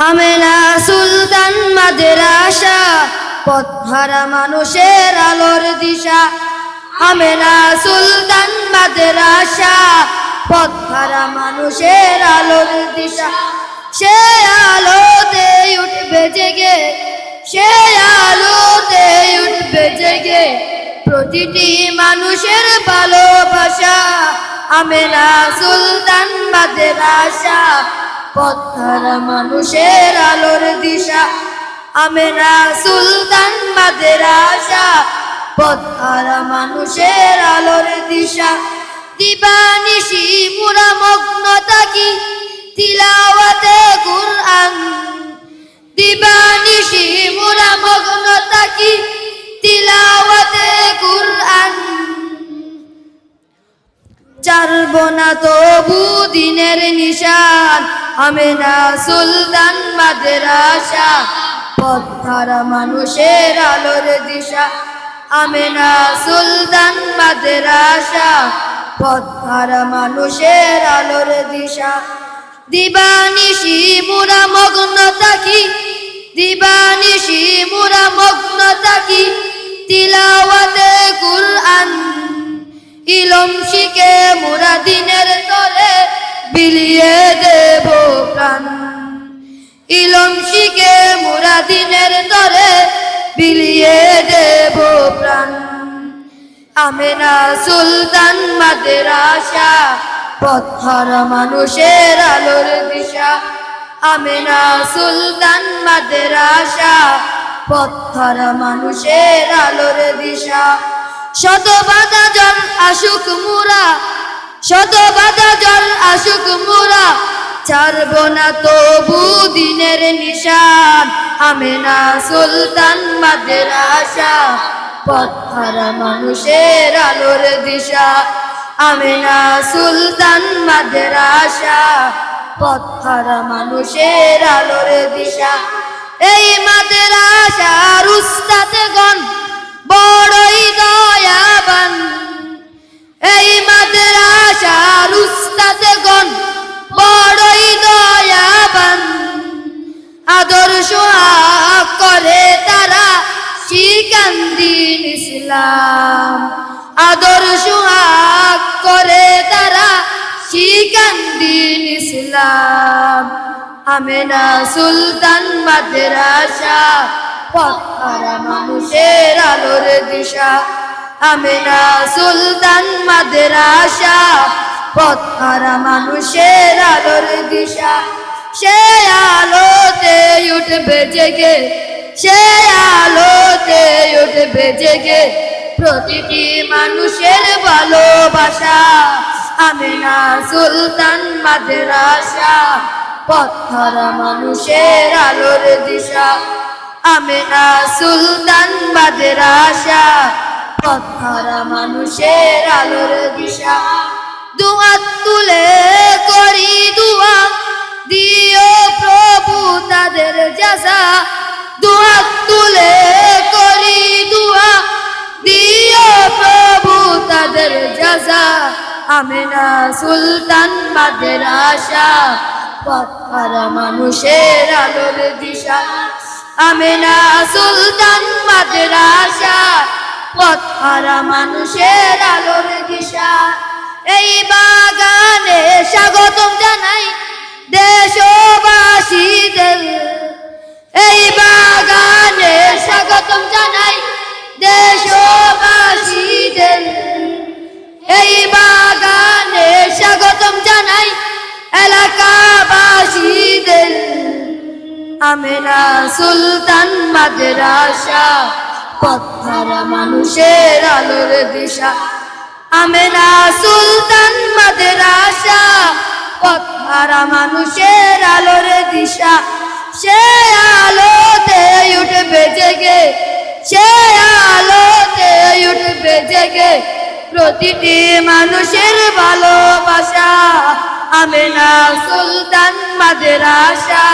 আমেনা সুলতান মাদ্রাসা, পথহারা মানুষের আলোর দিশা। আমেনা সুলতান মাদ্রাসা, পথহারা মানুষের আলোর দিশা। সে আলোতে উঠবে জেগে, সে আলোতে উঠবে জেগে। প্রতিটি মানুষের ভালোবাসা আমেনা সুলতান মাদ্রাসা পথহারা মানুষের আলোর দিশা। আমেরা সুলতান মাদ্রাসা পথহারা মানুষের আলোর দিশা। দিবানিশি মুরা মগ্ন থাকি, তিলাওয়াতে কুরআন। দিবানিশি মুরা মগ্ন থাকি, তিলাওয়াতে কুরআন। চারব না তবু দিনের নিশান আমেনা সুলতান মাদ্রাসা পথহারা মানুষের আলোর দিশা। আমেনা সুলতান মাদ্রাসা পথহারা মানুষের আলোর দিশা। দিবানিশি মুরা মগ্ন থাকি দিবানিশি মুরা মগ্ন থাকি। তিলাওয়াতে কুরআন, ইলম শিখে মোরা দিনের তরে বিলিয়ে প্রাণ ইলম শিখে মোরা দিনের তরে বিলিয়ে দেব প্রাণ। আমেনা সুলতান মাদ্রাসা পথহারা মানুষের আলোর দিশা। আমেনা সুলতান মাদ্রাসা পথহারা মানুষের আলোর দিশা। শত বাধা জল আসুক মুরা শত বাধা জল আসুক মুরা ছাড়ব না তবু দিনের নিশান। আমেনা সুলতান মাদ্রাসা পথহারা মানুষের আলোর দিশা। আমেনা সুলতান মাদ্রাসা পথহারা মানুষের আলোর দিশা। এই মাদ্রাসার উস্তাতে গণ বড়ই দয়াবান আক করে তারা দিন ইসলাম। আদর্শ আক করে তারা শিকান দিন ইসলাম। আমেনা সুলতান মাদ্রাসা পথহারা মানুষের আলোর দিশা। আমেনা সুলতান মাদ্রাসা পথহারা মানুষের আলোর দিশা। আলোতে উঠবে জেগে, সে আলোতে উঠবে জেগে। প্রতিটি মানুষের ভালোবাসা, আমেনা সুলতান মাদ্রাসা পথহারা মানুষের আলোর দিশা। আমেনা সুলতান মাদ্রাসা পথহারা মানুষের আলোর দিশা। দুয়া তুলে করি দুয়া জাজা, দুয়া তুলে করি, দুয়া দিও প্রভু তাদের জাজা। আমেনা সুলতান মাদ্রাসা পথহারা মানুষের আলোর দিশা। আমেনা সুলতান মাদ্রাসা পথহারা মানুষের আলোর দিশা। এই বাগানে স্বাগতম আমেনা সুলতান মাদ্রাসা পথহারা মানুষের আলোর দিশা। আমেনা সুলতান মাদ্রাসা পথহারা মানুষের আলোর দিশা। সে আলোতে উঠবে জেগে, সে আলোতে উঠবে জেগে প্রতিটি মানুষের ভালোবাসা। আমেনা সুলতান মাদ্রাসা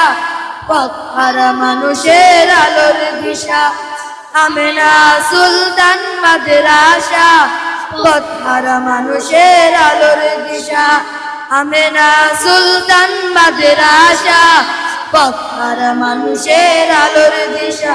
পথহারা মানুষের আলোর দিশা। আমেনা সুলতান মাদ্রাসা পথহারা মানুষের আলোর দিশা। আমেনা সুলতান মাদ্রাসা পথহারা মানুষের আলোর দিশা।